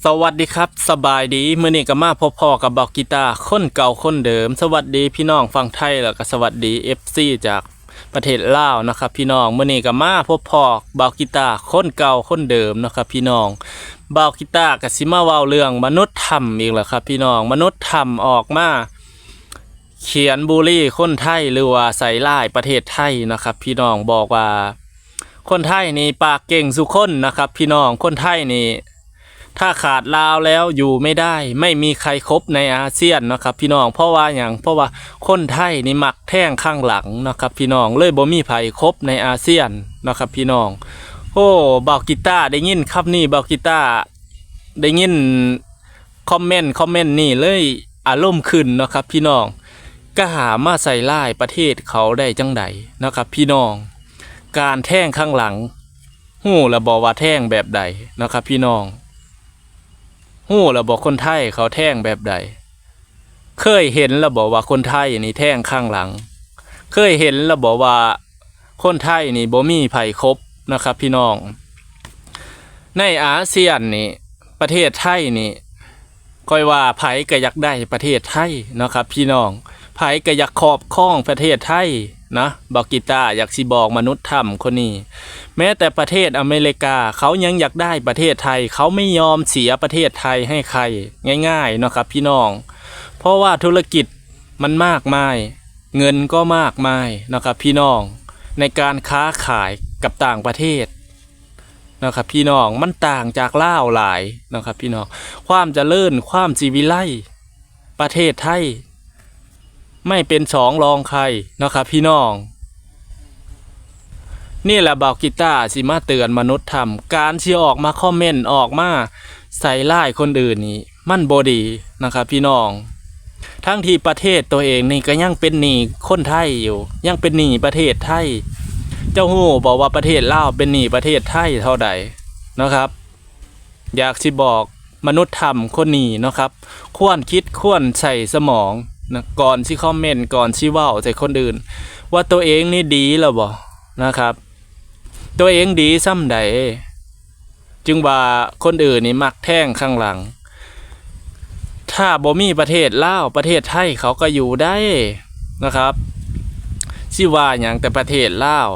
สวัสดีครับสบายดีเมื้อนี้ก็มาพบพ่อกับบอกกีตาร์คนเก่าคนเดิม สวัสดีพี่น้องฟังไทยแล้วก็สวัสดี FC จากประเทศลาวนะครับ พี่น้องเมื้อนี้ก็มาพบพ่อบอกกีตาร์คนเก่าคนเดิมนะครับ พี่น้องบอกกีตาร์ก็สิมาเว้าเรื่องมนุษย์ธรรมอีกแล้วครับ พี่น้องมนุษย์ธรรมออกมาเขียนบูลลี่คนไทยหรือว่าใส่ร้ายประเทศไทยนะครับ พี่น้องบอกว่า คนไทยนี่ปากเก่งสุคนนะครับ พี่น้องคนไทยนี่ ถ้าขาดลาวแล้วอยู่ไม่ได้ ไม่มีใครครบในอาเซียนนะครับพี่น้องเพราะว่าอย่างเพราะว่าคนไทยนี่มักแท่งข้างหลังนะครับพี่น้องเลยบ่มีไผครบในอาเซียนนะครับพี่น้องโอ้เบากีตาร์ได้ยินครับนี่เบากีตาร์ได้ยินคอมเมนต์คอมเมนต์นี่เลยอารมณ์ขึ้นนะครับพี่น้องก็หามาใส่ร้ายประเทศเขาได้จังใดนะครับพี่น้อง การแท่งข้างหลังหู้และบอกว่าแท่งแบบใดนะครับพี่น้อง หู้ระบอกคนไทยเขาแท่งแบบใด เคยเห็นระบอกว่าคนไทยนี่แท่งข้างหลัง เคยเห็นระบอกว่าคนไทยนี่บ่มีไผ่ครบนะครับ พี่น้อง ในอาเซียนนี่ประเทศไทยนี่ก้อยว่าไผ่ก็อยากได้ประเทศไทยนะครับ พี่น้อง ผก็อยากขอบครองประเทศไทยนะบอกกีตาอยากสิบอกมนุษย์ธรรมคนนี้ แม้แต่ประเทศอเมริกาเขายังอยากได้ประเทศไทย เขาไม่ยอมเสียประเทศไทยให้ใครง่ายๆเนาะครับพี่น้อง เพราะว่าธุรกิจมันมากมาย เงินก็มากมายนะครับพี่น้อง ในการค้าขายกับต่างประเทศนะครับพี่น้องมันต่างจากล่าวหลายนะครับพี่น้องความเจริญความจีวิไลประเทศไทย ไม่เป็นสองรองใครนะครับพี่น้อง นี่แหละบอกกีตาร์สิมาเตือนมนุษย์ทำการที่ออกมาคอมเมนต์ออกมาใส่ร้ายคนอื่นนี่มันบดีนะครับพี่น้อง ทั้งที่ประเทศตัวเองนี่ก็ยังเป็นหนี้คนไทยอยู่ ยังเป็นหนี้ประเทศไทย เจ้าหู้บอกว่าประเทศลาวเป็นหนี้ประเทศไทยเท่าใดนะครับ อยากสิบอกมนุษย์ธรรมคนนี้นะครับ ควรคิดควรใส่สมอง นะก่อนที่คอมเมนต์ก่อนที่ว้าใส่คนอื่น ว่าตัวเองนี่ดีแล้วบ่นะครับ ตัวเองดีซ้ำใดจึงว่าคนอื่นนี่มักแท่งข้างหลัง ถ้าบ่มีประเทศลาวประเทศไทยเขาก็อยู่ได้นะครับสิว่าอย่างแต่ประเทศลาว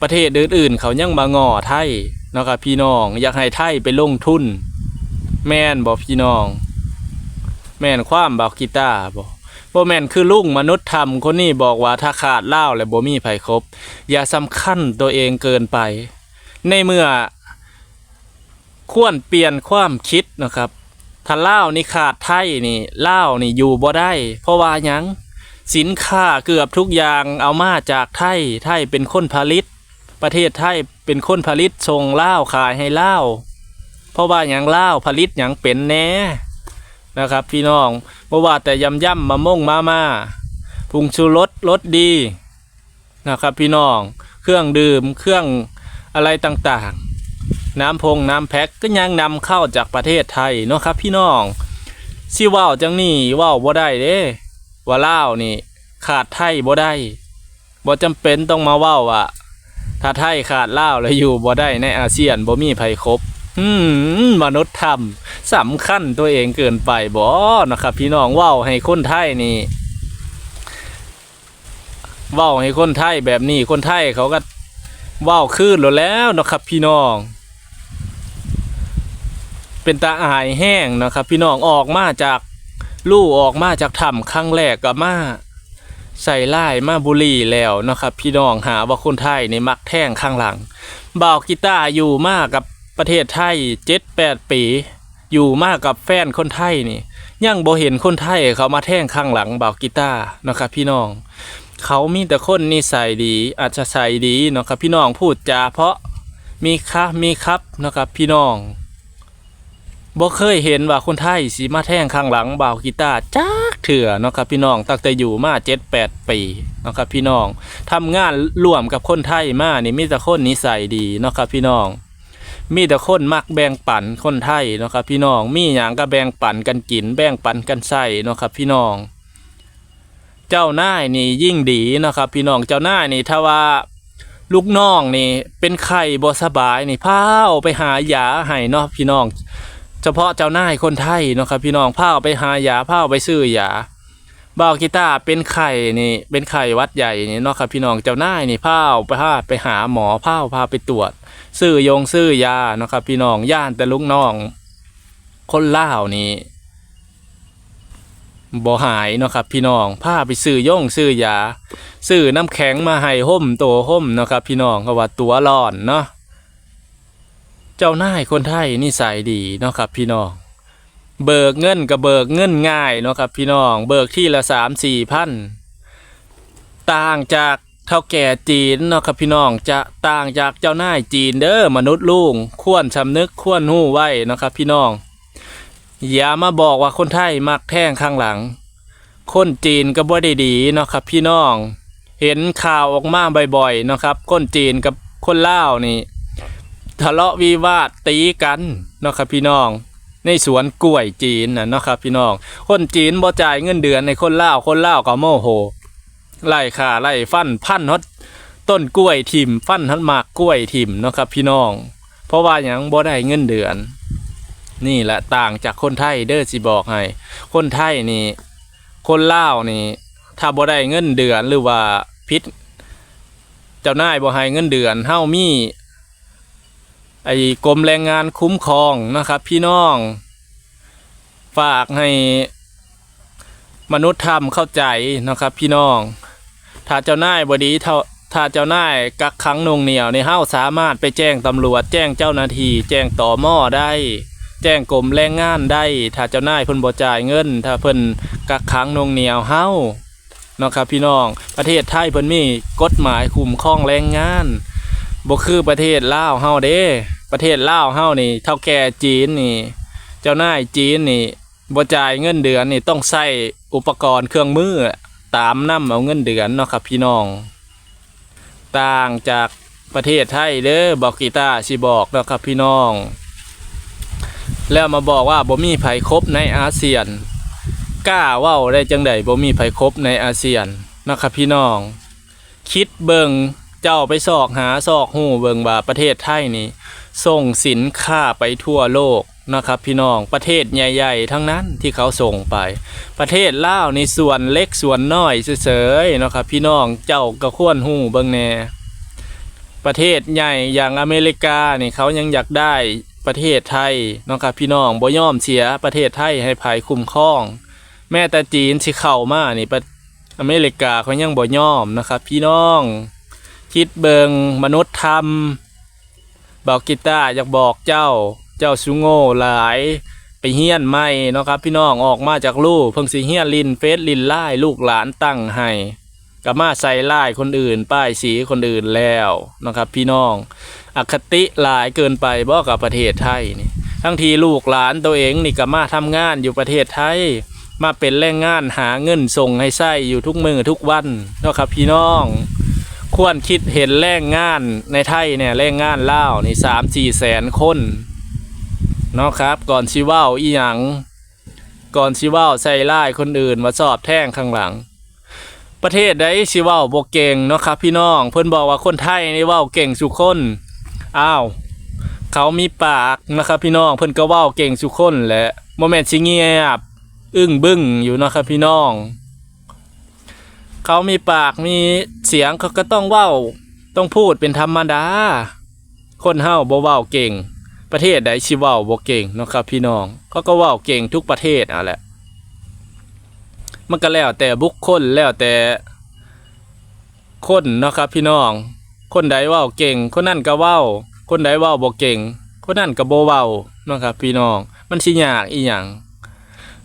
ประเทศอื่นๆ เขายังมางอไทยนะครับพี่น้องอยากให้ไทยไปลงทุน แม่นบ่พี่น้อง แม่นความบอกกีตาร์บ่ บ่แม่นคือลุงมนุษย์ธรรมคนนี้บอกว่าถ้าขาดเลาแล้วบ่มีไผครบ อย่าสำคัญตัวเองเกินไป ในเมื่อ ควรเปลี่ยนความคิดนะครับถ้าเล่านี่ขาดไทยนี่เล่านี่อยู่บ่ได้ เพราะว่าหยังสินค้าเกือบทุกอย่างเอามาจากไทยไทยเป็นคนผลิต ประเทศไทยเป็นคนผลิตส่งเล่าขายให้เล่าเพราะว่าหยังเล่าผลิตหยังเป็นแน่ นะครับ พี่น้องบ่ว่าแต่ยำย่ำมะม่งมามาปรุงชูรสรสดีนะครับ พี่น้องเครื่องดื่มเครื่องอะไรต่างๆ น้ำพงน้ำแพ็คก็ยังนำเข้าจากประเทศไทยเนาะครับ พี่น้องสิว่าวจังนี่ว่าวบ่ได้เด้ว่าเล่านี่ ขาดไทยบ่ได้บ่จำเป็นต้องมาว่าวอะถ้าไทยขาดเล่าแล้วอยู่บ่ได้ในอาเซียนบ่มีไผครบ อืมมนุษย์ธรรมสำคัญตัวเองเกินไปบ่นะครับ พี่น้องว่าวให้คนไทยนี่ว้าให้คนไทยแบบนี้คนไทยเขาก็ว้าคืนแล้วนะครับ พี่น้อง เป็นตาอายแห้งนะครับ พี่น้องออกมาจากลู่ออกมาจากถ้ำครั้งแรกก็มาใส่ไล่มาบุรีแล้วนะครับ พี่น้องหาว่าคนไทยนี่มักแท่งข้างหลังบ่าวกีตาร์อยู่มากกับ ประเทศไทยเจ็ดแปดปี อยู่มากกับแฟนคนไทยนี่ยังบ่เห็นคนไทยเขามาแท่งข้างหลังเบากีตาร์นะครับพี่น้อง เขามีแต่คนนิสัยดีอาจจะใส่ดีนะครับพี่น้องพูดจาเพราะมีค่ะมีครับนะครับพี่น้องบ่เคยเห็นว่าคนไทยสีมาแท่งข้างหลังเบากีตาร์จักเถื่อนะครับพี่น้องตั้งแต่อยู่มาเจ็ดแปดปีนะครับพี่น้องทำงานร่วมกับคนไทยมานี่มีแต่คนนิสัยดีนะครับพี่น้อง มีแต่คนมักแบ่งปันคนไทยเนาะครับพี่น้องมีอย่างก็แบ่งปันกันกิน แบ่งปันกันใส่เนาะครับพี่น้อง เจ้านายนี่ยิ่งดีเนาะครับพี่น้องเจ้านายนี่ถ้าว่าลูกน้องนี่เป็นไข้บสบายนี่พาเอาไปหายาให้เนาะพี่น้อง เฉพาะเจ้านายคนไทยเนาะครับพี่น้องพาไปหายาพาไปซื้อยา บ่าวกีตาร์เป็นไข้นี่เป็นไข้หวัดใหญ่นี่เนาะครับพี่น้องเจ้าหน้ายนี่พาไปหาไปหาหมอพาพาไปตรวจ ซื้อยงซื้อยาเนาะครับ พี่น้องย่านแต่ลูกน้อง คนล่าวนี่บ่หายเนาะครับพี่น้องพาไปซื้อยงซื้อยาซื้อน้ำแข็งมาให้ห่มโตห่มเนาะครับพี่น้องก็ว่าตัวร้อนเนาะเจ้าหน้ายคนไทยนิสัยดีเนาะครับพี่น้อง เบิกเงินกับเบิกเงินง่ายเนาะครับพี่น้องเบิกที่ละสามสี่พันต่างจากเท่าแก่จีนเนาะครับพี่น้องจะต่างจากเจ้านายจีนเด้อมนุษย์ลุงควรสำนึกควรหู้ไว้เนาะครับพี่น้อง อย่ามาบอกว่าคนไทยมักแท่งข้างหลัง คนจีนก็บ่ได้ดีเนาะครับพี่น้อง เห็นข่าวออกมาบ่อยๆเนาะครับ คนจีนกับคนลาวนี่ทะเลาะวิวาทตีกันเนาะครับพี่น้อง ในสวนกล้วยจีนนะเนาะครับพี่น้อง คนจีนบ่จ่ายเงินเดือนในคนลาวคนลาวก็โมโหไล่ขาไล่ฟันพันฮอดต้นกล้วยถิ่มฟันฮอดหมากกล้วยถิ่มเนาะครับพี่น้อง เพราะว่าหยังบ่ได้เงินเดือน นี่แหละต่างจากคนไทยเด้อสิบอกให้ คนไทยนี่ คนลาวนี่ ถ้าบ่ได้เงินเดือนหรือว่าพิษเจ้านายบ่ให้เงินเดือนเฮามี ไอ้กรมแรงงานคุ้มครองนะครับพี่น้อง ฝากให้มนุษย์ทำเข้าใจนะครับพี่น้อง ถ้าเจ้านายบดีเท่าถ้าเจ้านายกักขังนงเหนียวในเฮ้าสามารถไปแจ้งตำรวจ แจ้งเจ้าหน้าที่แจ้งต่อหม้อได้ แจ้งกรมแรงงานได้ ถ้าเจ้านายเพิ่นบ่จ่ายเงิน ถ้าเพิ่นกักขังนงเหนียวเฮ้านะครับพี่น้องประเทศไทยเพิ่นมีกฎหมายคุ้มครองแรงงาน บ่คือประเทศลาวเฮาเด้ ประเทศลาวเฮานี่ เท่าแก่จีนนี่ เจ้านายจีนนี่บ่จ่ายเงินเดือนนี่ต้องใช้อุปกรณ์เครื่องมือตามนํเอาเงินเดือนเนาะครับพี่น้อง ต่างจากประเทศไทยเด้อบอกกีตาสิบอกเนาะครับพี่น้อง แล้วมาบอกว่าบ่มีไผครบในอาเซียนกล้าเว้าได้จังไดบ่มีไผครบในอาเซียนเนาะครับพี่น้อง คิดเบิง เจ้าไปสอกหาสอกหูเบิงว่าประเทศไทยนี่ส่งสินค้าไปทั่วโลกนะครับพี่น้องประเทศใหญ่ ๆ ทั้งนั้นที่เขาส่งไป ประเทศลาวในส่วนเล็กส่วนน้อยเฉยๆนะครับพี่น้องเจ้าก็ควรหูเบิงแน่ประเทศใหญ่อย่างอเมริกานี่เขายังอยากได้ประเทศไทยนะครับพี่น้องบ่ย่อมเสียประเทศไทยให้ภายคุ้มครอง แม้แต่จีนสิเข้ามานี่ประอเมริกาเขายังบ่ย่อมนะครับพี่น้อง คิดเบิงมนุษย์ธรรมบอกกีตาร์อยากบอกเจ้าเจ้าสุงโง่หลายไปเฮี้ยนไม่เนาะครับพี่น้องออกมาจากลูกเพิ่งสิเฮี้ยนลินเฟซลินไล่ลูกหลานตั้งให้ก็มาใส่ไล่คนอื่น ป้ายสีคนอื่นแล้วนะครับ พี่น้องอคติหลายเกินไปบ่กับประเทศไทยนี่ทั้งทีลูกหลานตัวเองนี่ก็มาทำงานอยู่ประเทศไทย มาเป็นแรงงานหาเงินส่งให้ใส่อยู่ทุกมือทุกวันนะครับพี่น้อง ควรคิดเห็นแรงงานในไทยเนี่ยแรงงานล่าวนี่สามสี่แสนคนเนาะครับ ก่อนชิว้าอีหยังก่อนชิว้าใส่ร้ายคนอื่นมาสอบแท่งข้างหลัง ประเทศใดชิว้าบ่เก่งเนาะครับ พี่น้องเพิ่นบอกว่าคนไทยนี่ว้าเก่งสุคนอ้าวเขามีปากนะครับพี่น้องเพิ่นก็ว้าเก่งสุคนแหละโมเมนต์สิเงียบ อึ้งบึ้งอยู่นะครับพี่น้อง เขามีปากมีเสียงเขาก็ต้องเว้า ต้องพูดเป็นธรรมดา คนเฮาบ่เว้าเก่ง ประเทศใดสิเว้าบ่เก่งเนาะครับพี่น้องเขาก็เว้าเก่งทุกประเทศอะแหละ มันก็แล้วแต่บุคคลแล้วแต่คนเนาะครับพี่น้อง คนใดเว้าเก่ง คนนั้นก็เว้า คนใดเว้าบ่เก่ง คนนั้นก็บ่เว้าเนาะครับพี่น้อง มันสิยากอีหยัง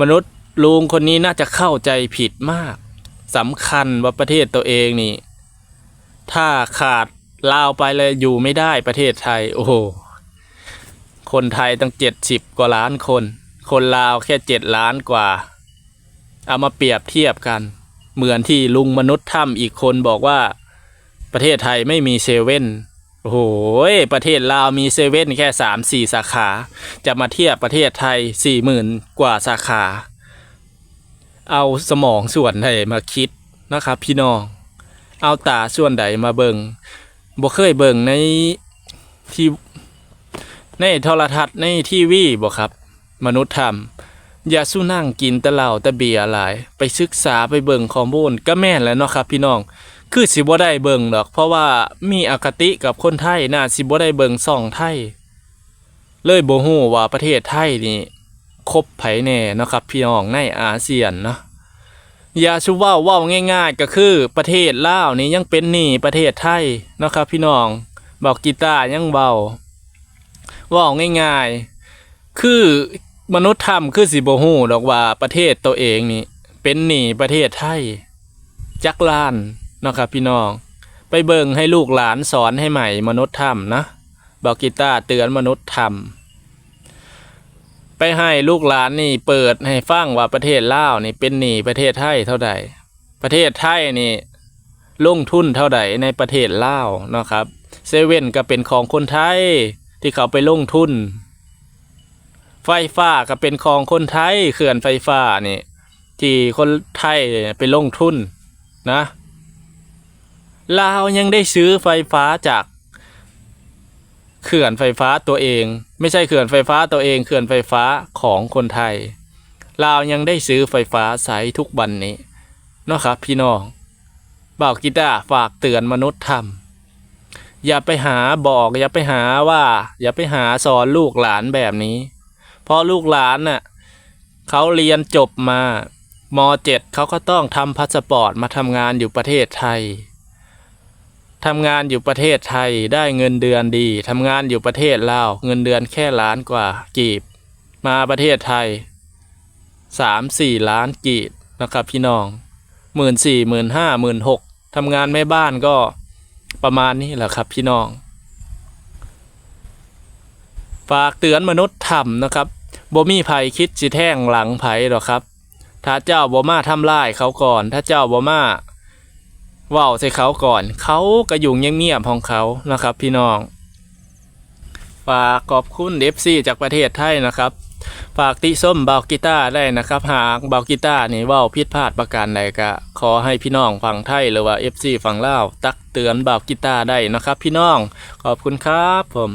มนุษย์ลุงคนนี้น่าจะเข้าใจผิดมาก สำคัญว่าประเทศตัวเองนี่ ถ้าขาดลาวไปเลยอยู่ไม่ได้ประเทศไทย โอ้โห คนไทยตั้งเจ็ดสิบกว่าล้านคน คนลาวแค่เจ็ดล้านกว่า เอามาเปรียบเทียบกัน เหมือนที่ลุงมนุษย์ถ้ำอีกคนบอกว่า ประเทศไทยไม่มีเซเว่นโอ้โหประเทศลาวมีเซเว่นแค่สามสี่สาขา จะมาเทียบประเทศไทยสี่หมื่นกว่าสาขา เอาสมองส่วนใดมาคิดนะครับ พี่น้อง เอาตาส่วนใดมาเบิงบ่เคยเบิงในที่ในโทรทัศน์ในทีวีบ่ครับ มนุษย์ทำอย่าสู้นั่งกินแต่เหล้าแต่เบียร์หลาย ไปศึกษาไปเบิ่งข้อมูลก็แม่นแล้วเนาะครับ พี่น้องคือสิบ่ได้เบิ่งดอก เพราะว่ามีอคติกับคนไทยน่าสิบ่ได้เบิ่งซ่องไทย เลยบ่ฮู้ว่าประเทศไทยนี่ คบไผแน่นะครับ พี่น้องในอาเซียนเนาะอย่าชูว้าว้าง่ายๆ ก็คือประเทศลาวนี่ยังเป็นหนี้ประเทศไทยนะครับ พี่น้องบอกกีตาร์ยังเว้าว้าง่ายๆ คือมนุษย์ทำคือสิบ่ฮู้ดอกว่าประเทศตัวเองนี่เป็นหนี้ประเทศไทย จักล้านนะครับ พี่น้อง ไปเบิ่งให้ลูกหลานสอนให้ใหม่มนุษย์ทำนะบอกกีตาร์เตือนมนุษย์ทำ ไปให้ลูกหลานนี่เปิดให้ฟังว่าประเทศลาวนี่เป็นหนี้ประเทศไทยเท่าใดประเทศไทยนี่ลงทุนเท่าใดในประเทศลาวนะครับเซเว่นก็เป็นของคนไทยที่เขาไปลงทุน ไฟฟ้าก็เป็นของคนไทยเขื่อนไฟฟ้านี่ที่คนไทยไปลงทุนนะลาวยังได้ซื้อไฟฟ้าจากเขื่อนไฟฟ้าตัวเอง ไม่ใช่เขื่อนไฟฟ้าตัวเองเขื่อนไฟฟ้าของคนไทย ลาวยังได้ซื้อไฟฟ้าใช้ทุกวันนี้เนาะครับพี่น้องบ่าวกีตาฝากเตือนมนุษย์ทำอย่าไปหาบอกอย่าไปหาว่า อย่าไปหาสอนลูกหลานแบบนี้ เพราะลูกหลานน่ะเขาเรียนจบมามเจ็ดเขาก็ต้องทำพาสปอร์ตมาทำงานอยู่ประเทศไทย ทำงานอยู่ประเทศไทยได้เงินเดือนดีทำงานอยู่ประเทศลาวเงินเดือนแค่ล้านกว่ากีบ มาประเทศไทยสามสี่ล้านกีบนะครับพี่น้องหมื่นสี่หมื่นห้าหมื่นหกทำงานแม่บ้านก็ประมาณนี้แหละครับพี่น้อง ฝากเตือนมนุษย์ทำนะครับบ่มีภัยคิดจิแท่งหลังไผหรอกครับ ถ้าเจ้าบ่มาทำลายเขาก่อน ถ้าเจ้าบ่มา ว้าวใส่เขาก่อน เขาก็อยู่เงียบๆของเขานะครับ พี่น้องฝากขอบคุณเอฟซีจากประเทศไทยนะครับ ฝากติส้มเบากีตาร์ได้นะครับ หากเบากีตาร์นี่ว้าพิดพลาดประการใดก็ขอให้พี่น้องฝั่งไทยหรือว่าเอฟซีฝั่งลาวตักเตือนเบากีตาร์ได้นะครับ พี่น้องขอบคุณครับผม